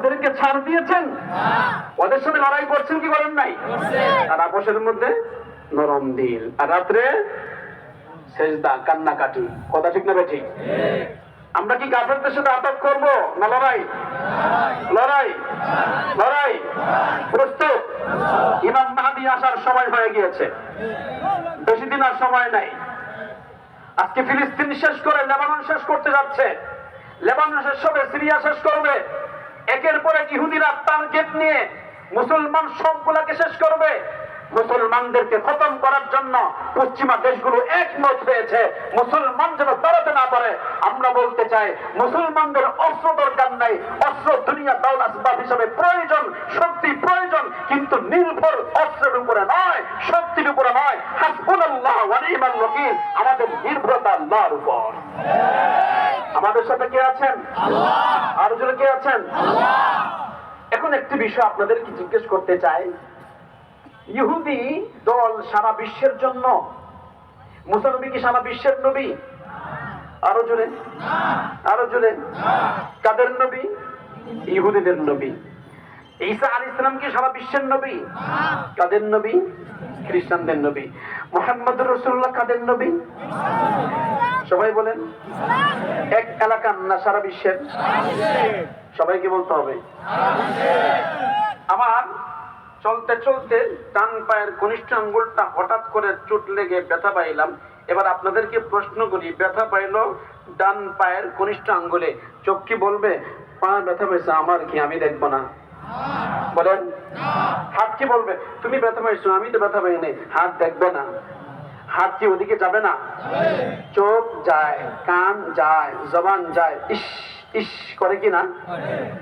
ওদেরকে ছাড় দিয়েছেন? ওদের সাথে লড়াই করছেন কি করেন নাই? আর আপোষের মধ্যে নরম দিল। আর রাত্রে সেজদা কান্নাকাটি। কথা ঠিক না ঠিক। আমরা কি কাফেরদের সাথে আটক করব না লড়াই? লড়াই? লড়াই? প্রস্তুত? ইমাম মাহাদি আসার সময় হয়ে গিয়েছে। বেশি দিন আর সময় নাই। আজকে ফিলিস্তিন শেষ করে লেবানন শেষ করতে যাচ্ছে। লেবানন শেষ হবে সিরিয়া শেষ করবে। ইহুদিরা টার্গেট নিয়ে মুসলমান সবগুলাকে শেষ করবে। মুসলমানদেরকে খতম করার জন্য পশ্চিমা দেশগুলো একমত হয়েছে। মুসলমান যেন দাঁড়াতে না পারে। আমরা বলতে চাই, মুসলমানদের অস্ত্র দরকার নাই। অস্ত্র দুনিয়া দাউল আসবাব হিসাবে প্রয়োজন, শক্তি প্রয়োজন, কিন্তু নির্ভর অস্ত্রের উপরে নয়, শক্তির উপরে নয়। ওয়া আমাদের নির্ভরতা আল্লাহর উপর। আমাদের সাথে কে আছেন? আরও জোরে কে আছেন? এখন একটি বিষয় আপনাদেরকে জিজ্ঞেস করতে চাই। ইহুদি দল সারা বিশ্বের জন্য? মুসানবী কি সারা বিশ্বের নবী? আরও জোরে। আরও জোরে। কাদের নবী? ইহুদিদের নবী। ঈসা আলী ইসলাম কি সারা বিশ্বের নবী? কাদের নবী? খ্রিস্টানদের নবী। মোহাম্মদ রসুল্লাহ কাদের নবী? সবাই বলেন। এক এলাকার না সারা বিশ্বের? সবাইকে বলতে হবে। আমার চলতে চলতে ডান পায়ের কনিষ্ঠ আঙ্গুলটা হঠাৎ করে চোট লেগে ব্যথা পাইলাম। এবার আপনাদেরকে প্রশ্ন করি, ব্যথা পাইলো ডান পায়ের কনিষ্ঠ আঙ্গুলে? চোখ কি বলবে? পা ব্যথা পাইছে, আমার কি আমি দেখব না? বলেন। হাত কি বলবে? তুমি ব্যথা পাইছো, আমি তো ব্যথা পাইনি। হাত দেখবে না। হাত কি ওদিকে যাবে না? চোখ যায়, কান যায়, জবান যায়, ইস ইস করে কি না?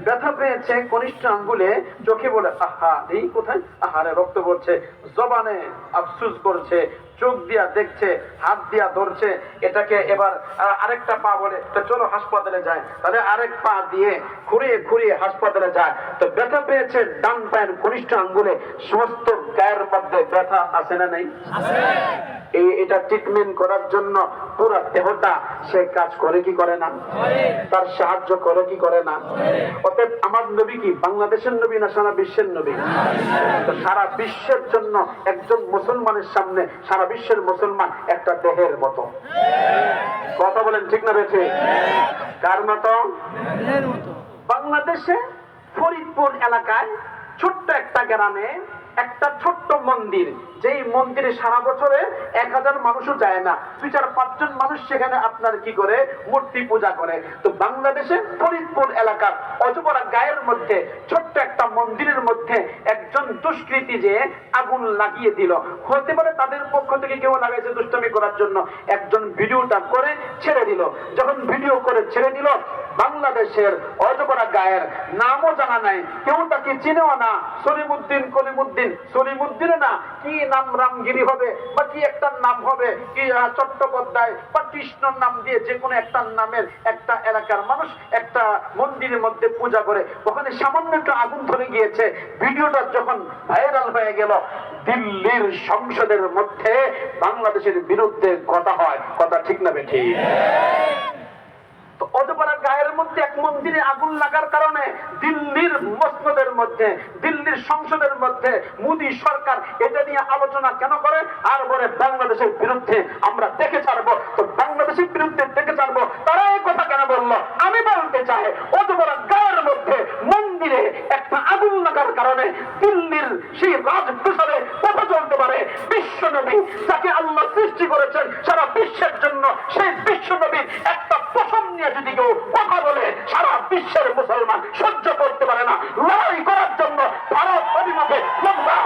ব্যথা পেয়েছে কনিষ্ঠ আঙ্গুলে, চোখে বলে, আহা, এই কোথায়? আহারে, রক্ত পড়ছে, জবানে আফসুস করছে, চোখ দিয়া দেখছে, হাত দিয়া ধরছে, এটাকে এবার আরেকটা পা বলে, তো চলো হাসপাতালে যায় তাহলে আরেক পা দিয়ে খুঁড়িয়ে খুঁড়িয়ে হাসপাতালে যায়। তো ব্যথা পেয়েছে ডান পায়ের কনিষ্ঠ আঙ্গুলে, সমস্ত গায়ের মধ্যে ব্যথা আছে না নেই? এই এটা ট্রিটমেন্ট করার জন্য পুরো দেহটা সে কাজ করে কি করে না? তার সাহায্য করে কি করে না? অতএব আমার নবী কি? বাংলাদেশের নবী না সারা বিশ্বের নবী? সারা বিশ্বের জন্য একজন মুসলমানের সামনে সারা বিশ্বের মুসলমান একটা দেহের মতো। কথা বলেন ঠিক না বেঠে? কার। মতো। বাংলাদেশে ফরিদপুর এলাকায় ছোট্ট একটা গ্রামে একটা ছোট্ট মন্দির, যেই মন্দিরে সারা বছরে এক হাজার মানুষও যায় না। দুই চার পাঁচজন মানুষ সেখানে আপনার কি করে? মূর্তি পূজা করে। তো বাংলাদেশে ফরিদপুর এলাকার অজপরা গায়ের মধ্যে ছোট্ট একটা মন্দিরের মধ্যে একজন দুষ্কৃতী যে আগুন লাগিয়ে দিল। হতে পারে তাদের পক্ষ থেকে কেউ লাগাইছে দুষ্টমি করার জন্য। একজন ভিডিওটা করে ছেড়ে দিল। যখন ভিডিও করে ছেড়ে দিল বাংলাদেশের অজপরা গায়ের নামও জানা নাই। কেউ তাকে চিনেও না? সলিমুদ্দিন, কলিমুদ্দিন, সলিমুদ্দিন না? কি নাম রামগিরি হবে বা কি একটা নাম হবে? কি চট্টোপাধ্যায় বা কৃষ্ণর নাম দিয়ে যে কোনো একটা নামের একটা এলাকার মানুষ একটা মন্দিরের মধ্যে পূজা করে। ওখানে সামান্য একটু আগুন ধরে গিয়েছে। ভিডিওটা যখন ভাইরাল হয়ে গেল, দিল্লির সংসদের মধ্যে বাংলাদেশের বিরুদ্ধে কথা হয়। কথা ঠিক না বেঠিক তো অজপাড়া গায়ের মধ্যে এক মন্দিরে আগুন লাগার কারণে দিল্লির মসনদের মধ্যে, দিল্লির সংসদের মধ্যে মোদী সরকার এটা নিয়ে আলোচনা কেন করে? আর বলে বাংলাদেশের বিরুদ্ধে আমরা দেখে ছাড়বো। তো বাংলাদেশের বিরুদ্ধে দেখে ছাড়বো। তারা এই কথা কেন বলল? আমি বলতে চাই অজপাড়া গায়ের মধ্যে মন্দিরে একটা আগুন লাগার কারণে দিল্লির সেই রাজপ্রসাদে কথা চলতে পারে। বিশ্ব নবী যাকে আল্লাহ সৃষ্টি করেছেন সারা বিশ্বের জন্য, সেই বিশ্ব নবীর একটা কথা বলে, সারা বিশ্বের মুসলমান সহ্য করতে পারে না। লড়াই করার জন্য ভারত অভিমুখে লম্বা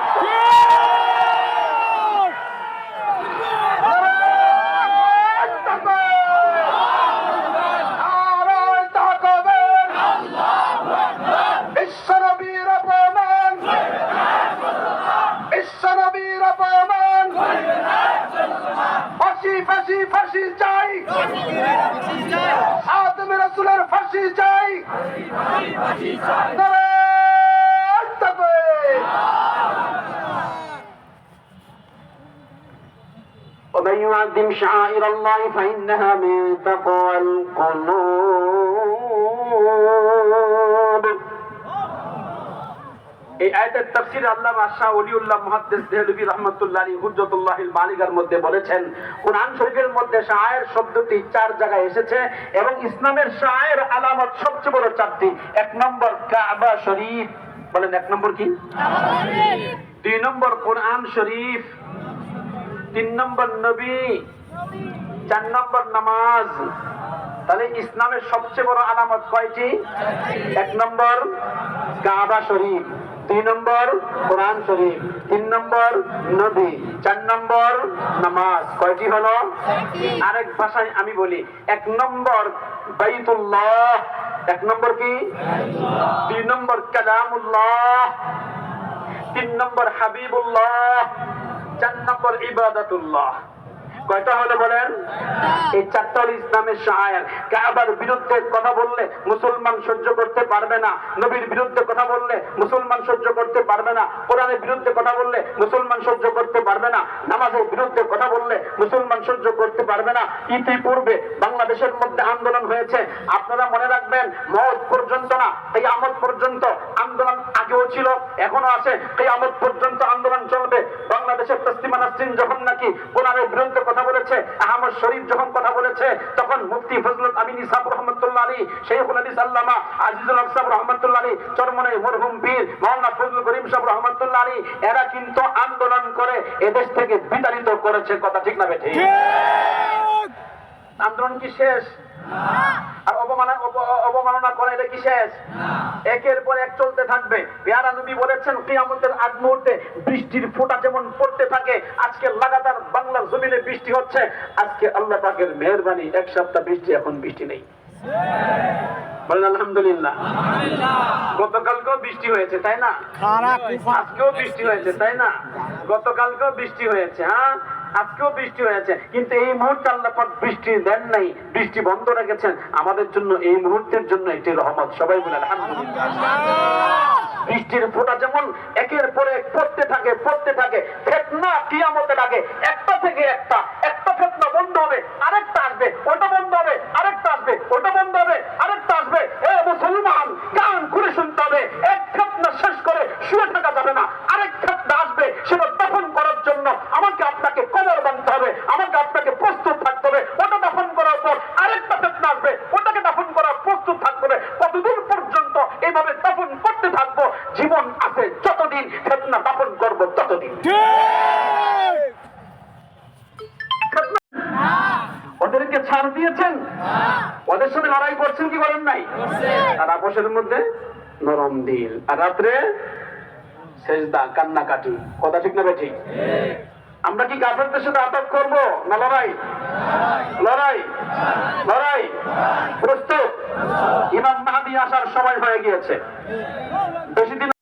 বিশ্বনবীর অপমান বিশ্বনবীর অপমান ফাঁসি ফাঁসি ফাঁসি চাই আদম রসুলের ফাঁসি চাই নারায়ণ তাকবীর। ومن يعظم شعائر الله فإنها من تقوى القلوب এই আয়াতের তাফসির আল্লাহ শাহ ওলিউল্লাহ মুহাদ্দিস দেহলভী রহমাতুল্লাহ আলী হুজ্জতুল্লাহিল মালিকার মধ্যে বলেছেন, কোরআন শরীফের মধ্যে শায়ের শব্দটি চার জায়গায় এসেছে এবং ইসলামের শায়ের আলামত সবচেয়ে বড় চারটি। এক নম্বর কাবা শরীফ। বলেন এক নম্বর কি? দুই নম্বর কোরআন শরীফ। তিন নম্বর নবী। চার নম্বর নামাজ। তাহলে ইসলামের সবচেয়ে বড় আলামত কয়টি? এক নম্বর কাবা শরীফ। দুই নম্বর কোরআন শরীফ, তিন নম্বর নবী, চার নম্বর নামাজ। কয়টি হলো? আরেক ভাষায় আমি বলি, এক নম্বর বাইতুল্লাহ, এক নম্বর কি? দুই নম্বর কালামুল্লাহ, তিন নম্বর হাবিবুল্লাহ, চার নম্বর ইবাদতুল্লাহ। কয়টা হলো বলেন? এই চারটা ইসলামের সহায়ক কাবার বিরুদ্ধে কথা বললে মুসলমান সহ্য করতে পারবে না। নবীর বিরুদ্ধে কথা বললে মুসলমান সহ্য করতে পারবে না। কোরআনের বিরুদ্ধে কথা বললে মুসলমান সহ্য করতে পারবে না। নামাজের বিরুদ্ধে কথা বললে মুসলমান সহ্য করতে পারবে না। ইতিপূর্বে বাংলাদেশের মধ্যে আন্দোলন হয়েছে। আপনারা মনে রাখবেন মত পর্যন্ত না এই আমদ পর্যন্ত আন্দোলন আগেও ছিল এখনও আছে। এই আমদ পর্যন্ত আন্দোলন চলবে। নাসরিন যখন নাকি কোরআনের বিরুদ্ধে কথা বলেছে আহমদ শরীফ যখন কথা বলেছে তখন মুফতি ফজলুল আমিন ইসাব রহমতুল্লাহ আলী শেখুল হাদিস আল্লামা আজিজুল হক সাহেব রহমতুল্লাহ আলী চরমনে মরহুম পীর মাওলানা ফজলুল করিম সাহেব রহমতুল্লাহ আলী এরা কিন্তু আন্দোলন করে এদেশ থেকে বিতাড়িত করেছে কথা ঠিক না বেঠিক আন্দোলন কি শেষ? আর অবমাননা অব- অবমাননা করে এটা কি শেষ? একের পর এক চলতে থাকবে। পেয়ারা নবী বলেছেন কিয়ামতের আগ মুহূর্তে বৃষ্টির ফোঁটা যেমন পড়তে থাকে আজকে লাগাতার বাংলার জমিনে বৃষ্টি হচ্ছে। আজকে আল্লাহ পাকের মেহরবানি এক সপ্তাহ বৃষ্টি এখন বৃষ্টি নেই। বলেন আলহামদুলিল্লাহ। গতকালকেও বৃষ্টি হয়েছে তাই না? আজকেও বৃষ্টি হয়েছে তাই না? গতকালকেও বৃষ্টি হয়েছে হ্যাঁ? আজকেও বৃষ্টি হয়েছে, কিন্তু এই মুহূর্তে আল্লাহ পাক বৃষ্টি দেন নাই, বৃষ্টি বন্ধ রেখেছেন। আমাদের জন্য এই মুহূর্তের জন্য একটি রহমত। সবাই বলে, আলহামদুলিল্লাহ। বৃষ্টির ফোঁটা যেমন একের পর এক পড়তে থাকে পড়তে থাকে, ফেতনা কিয়ামতে লাগে একটা থেকে একটা একটা ফেতনা বন্ধ হবে, আরেকটা আসবে, ওটা বন্ধ হবে, আরেকটা আসবে, ওটা বন্ধ হবে, আরেকটা আসবে। এ মুসলমান, কান খুলে শুনতে হবে জীবন আছে যতদিন ফেতনা দাপন করব ততদিন। ওদেরকে ছাড় দিয়েছেন? ওদের সাথে লড়াই করছেন কি করেন নাই? আর আপোষের মধ্যে নরম দিল। আর রাত্রে শেষদা কান্নাকাটি। কথা ঠিক না ঠিক। আমরা কি কাফেরদের সাথে আটক করব? না লড়াই? লড়াই? লড়াই? প্রস্তুত? ইমাম মাহাদি আসার সময় হয়ে গিয়েছে। বেশি দিন